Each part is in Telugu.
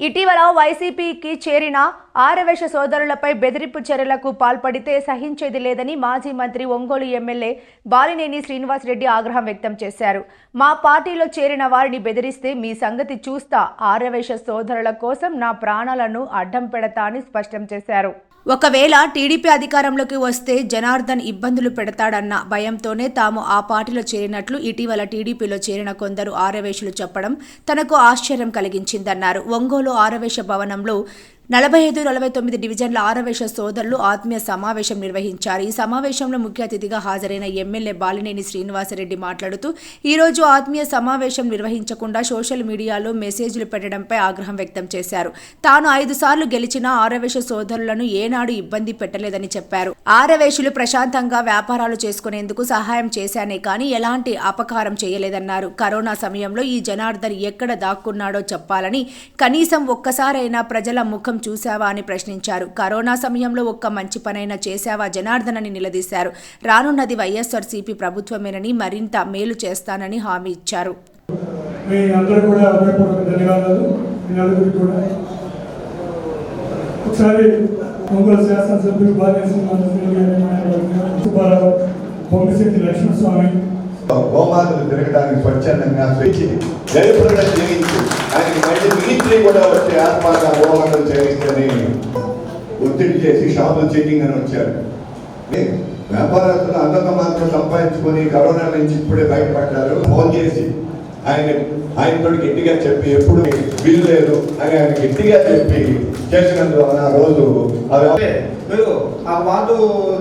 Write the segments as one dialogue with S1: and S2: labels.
S1: ఇటీవల వైసీపీకి చేరిన ఆరవేశ సోదరులపై బెదిరింపు చర్యలకు పాల్పడితే సహించేది లేదని మాజీ మంత్రి ఒంగోలు ఎమ్మెల్యే బాలినేని శ్రీనివాసరెడ్డి ఆగ్రహం వ్యక్తం చేశారు. మా పార్టీలో చేరిన వారిని బెదిరిస్తే మీ సంగతి చూస్తా ఆరవేశ సోదరుల కోసం నా ప్రాణాలను అడ్డం పెడతా అని స్పష్టం చేశారు. ఒకవేళ టీడీపీ అధికారంలోకి వస్తే జనార్దన్ ఇబ్బందులు పెడతాడన్న భయంతోనే తాము ఆ పార్టీలో చేరినట్లు ఇటీవల టీడీపీలో చేరిన కొందరు ఆరవేశులు చెప్పడం తనకు ఆశ్చర్యం కలిగించిందన్నారు. ఒంగోలు ఆరవేశ భవనంలో నలభై ఐదు నలభై తొమ్మిది డివిజన్ల ఆరవేశ సోదరులు ఆత్మీయ సమావేశం నిర్వహించారు. ఈ సమావేశంలో ముఖ్య అతిథిగా హాజరైన ఎమ్మెల్యే బాలినేని శ్రీనివాసరెడ్డి మాట్లాడుతూ ఈరోజు ఆత్మీయ సమావేశం నిర్వహించకుండా సోషల్ మీడియాలో మెసేజ్లు పెట్టడంపై ఆగ్రహం వ్యక్తం చేశారు. తాను ఐదు సార్లు గెలిచిన ఆరవేశ సోదరులను ఏనాడు ఇబ్బంది పెట్టలేదని చెప్పారు. ఆరవేశులు ప్రశాంతంగా వ్యాపారాలు చేసుకునేందుకు సహాయం చేశానే కానీ ఎలాంటి అపకారం చేయలేదన్నారు. కరోనా సమయంలో ఈ జనార్దన్ ఎక్కడ దాక్కున్నాడో చెప్పాలని కనీసం ఒక్కసారైనా ప్రజల ముఖం చూశావా అని ప్రశ్నించారు. కరోనా సమయంలో ఒక్క మంచి పనైనా చేశావా జనార్దన్ అని నిలదీశారు. రానున్నది వైఎస్ఆర్సీపీ ప్రభుత్వమేనని మరింత మేలు చేస్తానని హామీ ఇచ్చారు.
S2: మీ అందరూ కూడా హృదయపూర్వక ధన్యవాదాలు. మీ నలుగురికి కూడా. ఒకసారి ఒంగోలు శాసనసభ్యులు బాధ్యత సుబ్బారావు పొంగిశెట్టి లక్ష్మణస్వామి.
S3: గోమాతలు తిరగడానికి స్వచ్ఛందంగా స్వేచ్ఛ జయప్రదం ఆయనకి మళ్ళీ మిలిటరీ కూడా వచ్చే ఆత్మహత్య గోమాతలు చేయిస్తని ఒత్తిడి చేసి షాపులు చెకింగ్ అని వచ్చారు. వ్యాపారస్తులు అందంగా మాత్రం సంపాదించుకొని కరోనా నుంచి ఇప్పుడే బయటపడ్డారు. ఫోన్ చేసి ఆయన ఆయనతో గట్టిగా చెప్పి ఎప్పుడు వీలు లేదు అని ఆయన గట్టిగా చెప్పి చేసినందువలన ఆ రోజు
S4: మీరు ఆ వార్డు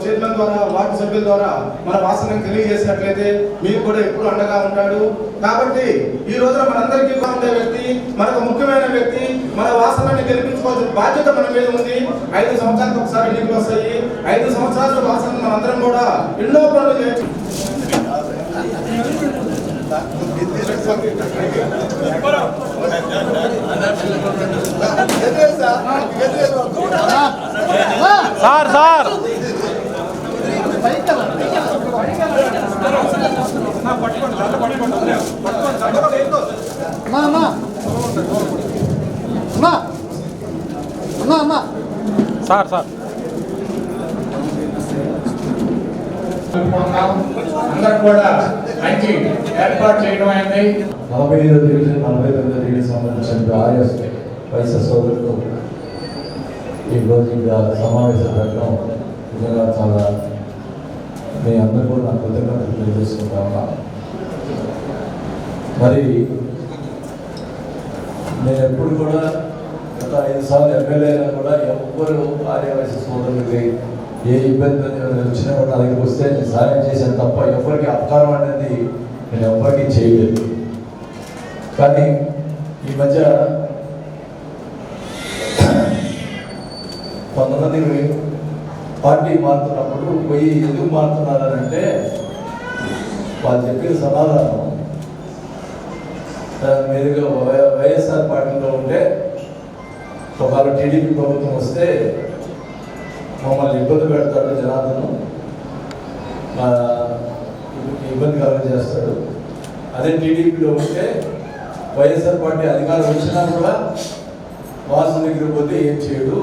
S4: చైర్మన్ ద్వారా వార్డు సభ్యుల ద్వారా మన వాసనం తెలియజేసినట్లయితే మీకు కూడా ఎప్పుడు అండగా ఉంటాడు కాబట్టి ఈ రోజున మనందరికీ ఉండే వ్యక్తి మనకు ముఖ్యమైన వ్యక్తి మన వాసనాన్ని గెలిపించుకోవాల్సిన బాధ్యత మన మీద ఉంది. ఐదు సంవత్సరాలకు ఒకసారి ఎన్నికలు వస్తాయి. ఐదు సంవత్సరాల వాసన మనందరం కూడా ఎన్నో పనులు చేయొచ్చు
S5: సార్ సార్.
S6: అమ్మా అమ్మా. అమ్మా. అమ్మా అమ్మా.
S5: Sir sir.
S2: అందరూ కూడా మంచి ఏర్పాటు చేయడం అయింది.
S7: నలభై ఐదో డివిజన్ నలభై తొమ్మిదో సంబంధించిన ఆర్ఎస్ ఈరోజు సమావేశం పెట్టడం నిజంగా చాలా మీ అందరూ కూడా నా కృతజ్ఞతలు తెలియజేసుకుంటా మరి నేను ఎప్పుడు కూడా గత ఐదు సార్లు ఎమ్మెల్యే కూడా ఎవ్వరు ఆర్యవైశ్య సోదరులకి ఏ ఇబ్బంది వచ్చినా కూడా నా వస్తే నేను సహాయం చేశాను తప్ప ఎవరికి అపకారం అనేది నేను ఎవరికి చేయలేదు. కానీ ఈ మధ్య కొంతమంది పార్టీ మారుతున్నప్పుడు పోయి ఎందుకు మారుతున్నారనంటే వాళ్ళు చెప్పిన సమాధానం. దాని మీరుగా వై- వైఎస్ఆర్ పార్టీలో ఉంటే ఒకవేళ టీడీపీ ప్రభుత్వం వస్తే మమ్మల్ని ఇబ్బంది పెడతాడు జనార్దను. ఇబ్బంది కలగ చేస్తాడు. అదే టీడీపీలో ఉంటే వైఎస్ఆర్ పార్టీ అధికారం వచ్చినా కూడా వాసు దగ్గర పోతే ఏం చేయడు?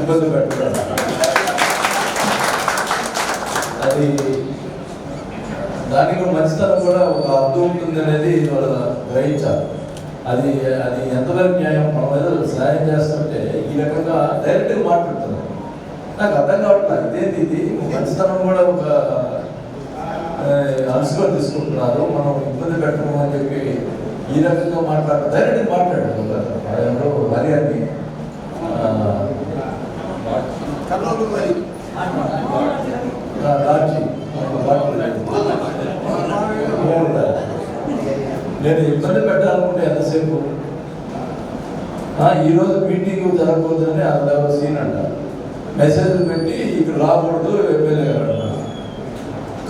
S7: ఇబ్బంది పెట్టాడు అది దానికి మంచితనం కూడా ఒక అర్థం ఉంటుంది అనేది వాళ్ళు గ్రహించాలి. అది అది ఎంతవరకు న్యాయం? మన మీద సహాయం చేస్తుంటే ఈ రకంగా డైరెక్ట్గా మాట్లాడుతున్నారు నాకు అర్థం కావట్లేదు. ఇదేంటి ఇది? మంచితనం కూడా ఒక అలసుకొని తీసుకుంటున్నారు. మనం ఇబ్బంది పెట్టము అని చెప్పి ఈ రకంగా మాట్లాడతారు. డైరెక్ట్గా మాట్లాడారు అని
S4: మరి.
S7: రాజీ నేను ఇబ్బంది పెట్టాలనుకుంటే ఎంతసేపు? ఈరోజు మీటింగ్ జరగకూడదని అలా సీన్ అంట మెసేజ్ పెట్టి ఇక్కడ రాకూడదు ఎమ్మెల్యే గారు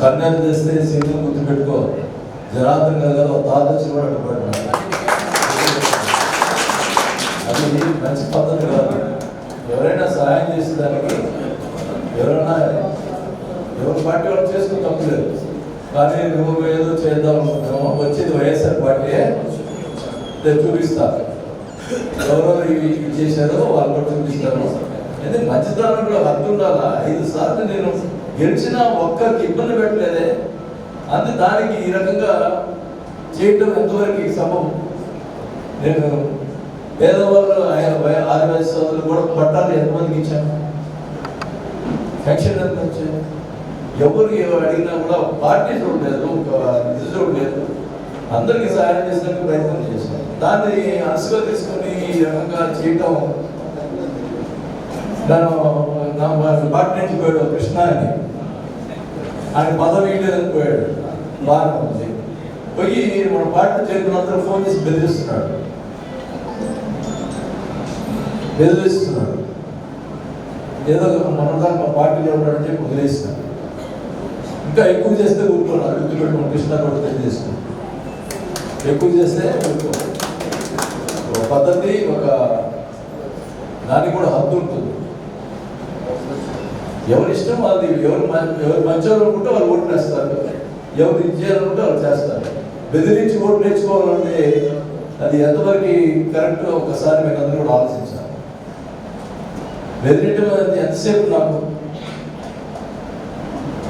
S7: కన్యాలు తెస్తే సీన్ గుర్తు పెట్టుకో జనార్దన్ గారు తాదర్శి కూడా అది మంచి పద్ధతి కాదు. ఎవరైనా సహాయం చేసే దానికి ఎవరైనా ఎవరి పార్టీ వాళ్ళు చేసుకుని తప్పలేదు కానీ నువ్వు ఏదో చేద్దాం అనుకుంటున్నావు వచ్చేది వైఎస్ఆర్ పార్టీ చూపిస్తా. ఎవరెవరు ఇవి చేశారో వాళ్ళు కూడా చూపిస్తారు. అంటే మధ్యతరంలో కూడా హద్దు ఉండాలా? ఐదు సార్లు నేను గెలిచిన ఒక్కరికి ఇబ్బంది పెట్టలేదే. అందు దానికి ఈ రకంగా చేయటం ఎంతవరకు సమం నేను పేదవాళ్ళు ఆదివాసీ సోదరులు కూడా పట్టాలు ఎంతమందికి ఇచ్చాను పెన్షన్ ఎంత వచ్చాయి ఎవరు అడిగినా కూడా పార్టీ చూడలేదు ఒక ఇది చూడలేదు అందరికీ సహాయం చేసేందుకు ప్రయత్నం చేశాను దాన్ని అలసిగా తీసుకొని ఈ రకంగా చేయటం నేను నా పార్టీ నుంచి పోయాడు కృష్ణ అని ఆయన పదవి లేదని పోయాడు బాగా ఉంది పోయి మన పార్టీ చేతులందరూ ఫోన్ చేసి బెదిరిస్తున్నాడు బెదిరిస్తున్నాడు ఏదో మనదాకా మా పార్టీలో ఉన్నాడని చెప్పి వదిలేస్తున్నాడు ఇంకా ఎక్కువ చేస్తే ఊరుకున్నారు గుర్తుపెట్టుకుని కృష్ణ కూడా తెలియజేసుకున్నాను ఎక్కువ చేస్తే ఊరుకోవాలి ఒక పద్ధతి ఒక దానికి కూడా హద్దు ఉంటుంది ఎవరి ఇష్టం అది ఎవరు మ- ఎవరు మంచోళ్ళు అనుకుంటే వాళ్ళు ఓట్లు వేస్తారు. ఎవరు ఇది చేయాలనుకుంటే వాళ్ళు చేస్తారు. బెదిరించి ఓట్లు నేర్చుకోవాలంటే అది ఎంతవరకు కరెక్ట్ ఒకసారి మీరు అందరూ కూడా ఆలోచించాలి. బెదిరించడం అనేది ఎంతసేపు నాకు?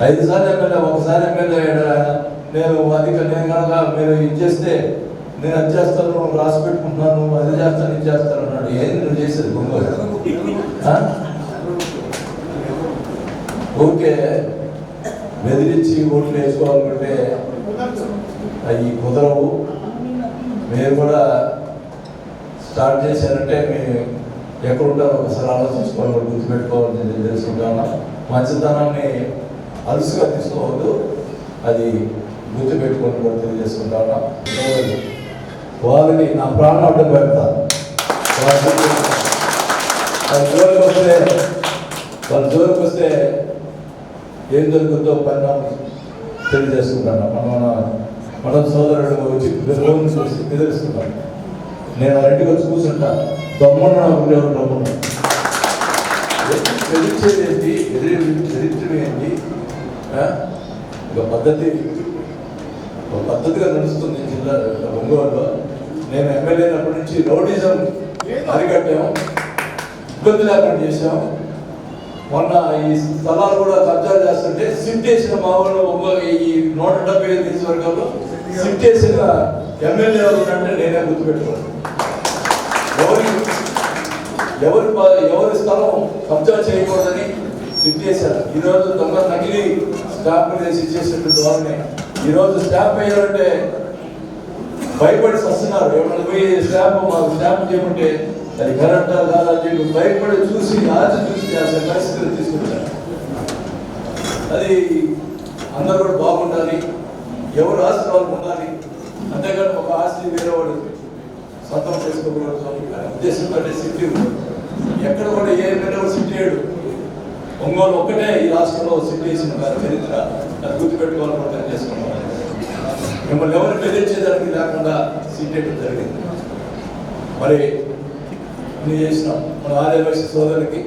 S7: ఐదు సార్లు ఎమ్మెల్యే ఒకసారి ఎమ్మెల్యే అయ్యాడు? ఆయన నేను అది నేను కనుక మీరు ఇది చేస్తే నేను అది చేస్తాను రాసి పెట్టుకుంటున్నాను అది చేస్తాను ఇది చేస్తాను అన్నాడు. ఏది నువ్వు చేసేది? ఊరికే బెదిరించి ఓట్లు వేసుకోవాలంటే అవి కుదరవు. మీరు కూడా స్టార్ట్ చేశారంటే మేము ఎక్కడుంటారో ఒకసారి ఆలోచించుకోవాలి గుర్తుపెట్టుకోవాలని నేను తెలుసుకుంటాను. మంచితనాన్ని అలుసుగా తీసుకోవద్దు. అది గుర్తుపెట్టుకొని కూడా తెలియజేసుకుంటాను. వాళ్ళకి నా ప్రాణం అడ్డం పెడతాను వాళ్ళ జోలికి వస్తే వాళ్ళ జోలికి వస్తే ఏం జరుగుతుందో పరిణామం తెలియజేసుకుంటాను మన మన సోదరుడు వచ్చి ఫోన్ చూసి ఎదురుస్తున్నాను నేను ఆ ఇంటికి వచ్చి కూర్చుంటా. దమ్మున్న ఉండేవాడు దమ్మున్న ఎదిరించేది ఏంటి ఎదురు చరిత్ర ఏంటి? ఒక పద్ధతి. ఒక పద్ధతిగా నడుస్తుంది జిల్లా ఒంగోలులో. నేను ఎమ్మెల్యే అయినప్పటి నుంచి రౌడీజం అరికట్టాము ఇబ్బంది లేకుండా చేశాము మొన్న ఈ స్థలాలు కూడా కబ్జా రాస్తుంటే సిట్ చేసిన మా వాళ్ళు ఈ నూట డెబ్బై ఐదు నియోజకవర్గంలో సిట్ చేసిన ఎమ్మెల్యే అంటే నేనే గుర్తుపెట్టుకోను ఎవరి ఎవరి ఎవరి స్థలం కబ్జా చేయకూడదని సిట్ చేశారు. ఈరోజు దొంగ నకిలీ స్టాంపులు చేసి ఇచ్చేసినటువంటి వాళ్ళని ఈరోజు స్టాంప్ అయ్యారంటే భయపడి వస్తున్నారు. ఎవరైనా పోయి స్టాంప్ మాకు స్టాంప్ చేయమంటే అది కరెక్టా కాదా అని చెప్పి భయపడి చూసి ఆచి చూసి అసలు పరిస్థితులు తీసుకుంటారు. అది అందరూ కూడా బాగుండాలి. ఎవరు ఆస్తి వాళ్ళకు ఉండాలి. అంతేగాని ఒక ఆస్తి వేరే వాడు సొంతం చేసుకోకూడదు ఉద్దేశంతో సిటీ ఎక్కడ కూడా ఏ ఎమ్మెల్యే సిటీ లేడు ఒంగోలు ఒక్కటే ఈ రాష్ట్రంలో సిటీ వేసిన చరిత్ర. అది గుర్తుపెట్టుకోవాలని కూడా చేసుకున్నాం మిమ్మల్ని ఎవరు బెదిరించేదానికి లేకుండా సిట్ వేయడం జరిగింది. మరి ఇన్ని చేసినాం. మన ఆర్యవైశ్య సోదరులకి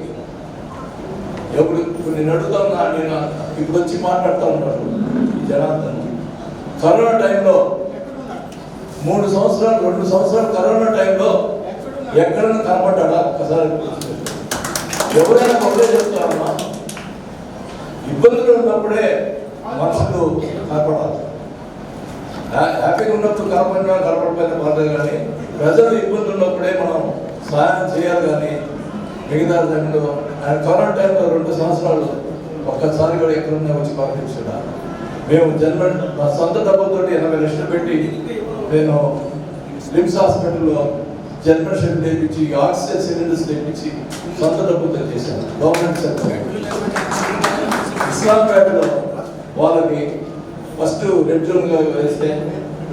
S7: ఎప్పుడు ఇప్పుడు నేను అడుగుతున్నా నేను ఇప్పుడు వచ్చి మాట్లాడుతూ ఉన్నాను జనార్దన్. కరోనా టైంలో మూడు సంవత్సరాలు రెండు సంవత్సరాలు కరోనా టైంలో ఎక్కడైనా కనపడ్డా ఒకసారి ఎవరైనా ఒకటే చెప్తారమ్మా. ఇబ్బందులు ఉన్నప్పుడే మనుషులు కనపడాలి. హ్యాపీగా ఉన్నప్పుడు కనపడినా కనపడిపోయినా పర్లేదు కానీ ప్రజలు ఇబ్బంది ఉన్నప్పుడే మనం సహాయం చేయాలి కానీ మిగతా టైంలో ఆయన కరోనా టైంలో రెండు సంవత్సరాలు ఒక్కసారి కూడా ఎక్కడున్నా వచ్చి పంపించాడు మేము జన్మ మా సొంత డబ్బులతో ఎనభై లక్షలు పెట్టి నేను లిమ్స్ హాస్పిటల్లో జన్మ షెడ్ తెప్పించి ఆక్సిజన్ సిలిండర్స్ తెప్పించి సొంత డబ్బులతో చేశాను. గవర్నమెంట్ సర్టిఫికేట్ ఇస్లాంపేటలో వాళ్ళకి ఫస్ట్ రెడ్ జోన్గా వేస్తే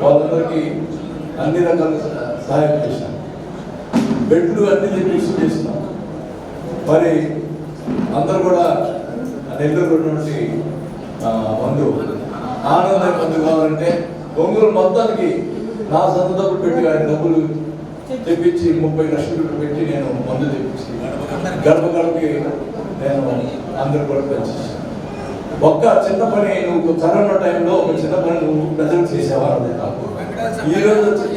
S7: వాళ్ళందరికీ అన్ని రకాల సహాయం చేశాను. బెడ్లు అన్ని తెప్పించి చేసినాం. మరి అందరూ కూడా నెల్లూరు ఉన్నటువంటి ఆ, మందు. ఆనందం మందు కావాలంటే ఒంగోలు మొత్తానికి నా సొంత డబ్బులు పెట్టి ఆయన డబ్బులు తెప్పించి ముప్పై లక్షలు పెట్టి నేను మందు తెప్పించి గడప గడపకి నేను అందరూ కూడా పెంచేసాను ఒక్క చిన్న పని నువ్వు కరోనా టైంలో ఒక చిన్న పని నువ్వు ప్రజలు చేసేవారు అన్నది నాకు ఈ రోజు వచ్చి-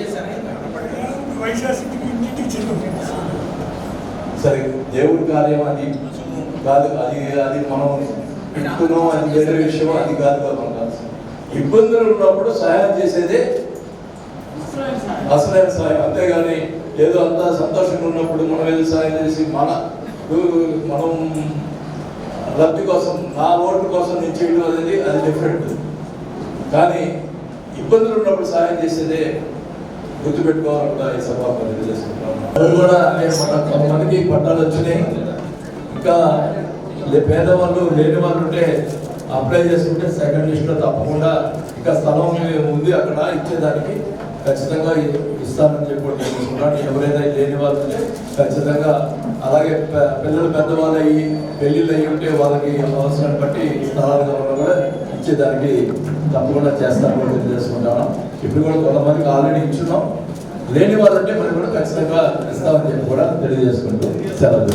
S7: సరే దేవుడి కార్యం అది. కాదు అది అది మనం పెట్టుకున్నాం అది వేరే విషయం అది కాదు కదా. ఇబ్బందులు ఉన్నప్పుడు సహాయం చేసేదే అసలైన సహాయం. అంతేగాని ఏదో అంతా సంతోషంగా ఉన్నప్పుడు మనం ఏదో సహాయం చేసి మన మనం లబ్ధి కోసం నా ఓటు కోసం నేను చేయడం అనేది అది డిఫరెంట్ కానీ ఇబ్బందులు ఉన్నప్పుడు సహాయం చేసేదే గుర్తుపెట్టుకోవాలని కూడా ఈ సభ తెలియజేసుకుంటాను అది కూడా నేను మన కొంతమందికి పట్టాలు వచ్చినాయి. ఇంకా పేదవాళ్ళు లేని వాళ్ళు ఉంటే అప్లై చేసుకుంటే సెకండ్ లిస్ట్లో తప్పకుండా ఇంకా స్థలం ఉంది అక్కడ ఇచ్చేదానికి ఖచ్చితంగా ఇస్తానని చెప్పి తెలుసుకున్నాను ఎవరైనా లేని వాళ్ళు ఉంటే ఖచ్చితంగా అలాగే పిల్లలు పెద్దవాళ్ళు అయ్యి పెళ్ళిళ్ళు అయ్యి ఉంటే వాళ్ళకి అవసరాన్ని బట్టి స్థలాలు కావాలని కూడా ఇచ్చేదానికి తప్పకుండా చేస్తాను కూడా తెలియజేసుకుంటాను ఇప్పుడు కూడా కొంతమందికి ఆల్రెడీ ఇచ్చున్నాం. లేని వాళ్ళంటే మనం కూడా ఖచ్చితంగా ఇస్తామని చెప్పి కూడా తెలియజేసుకుంటూ సెలవు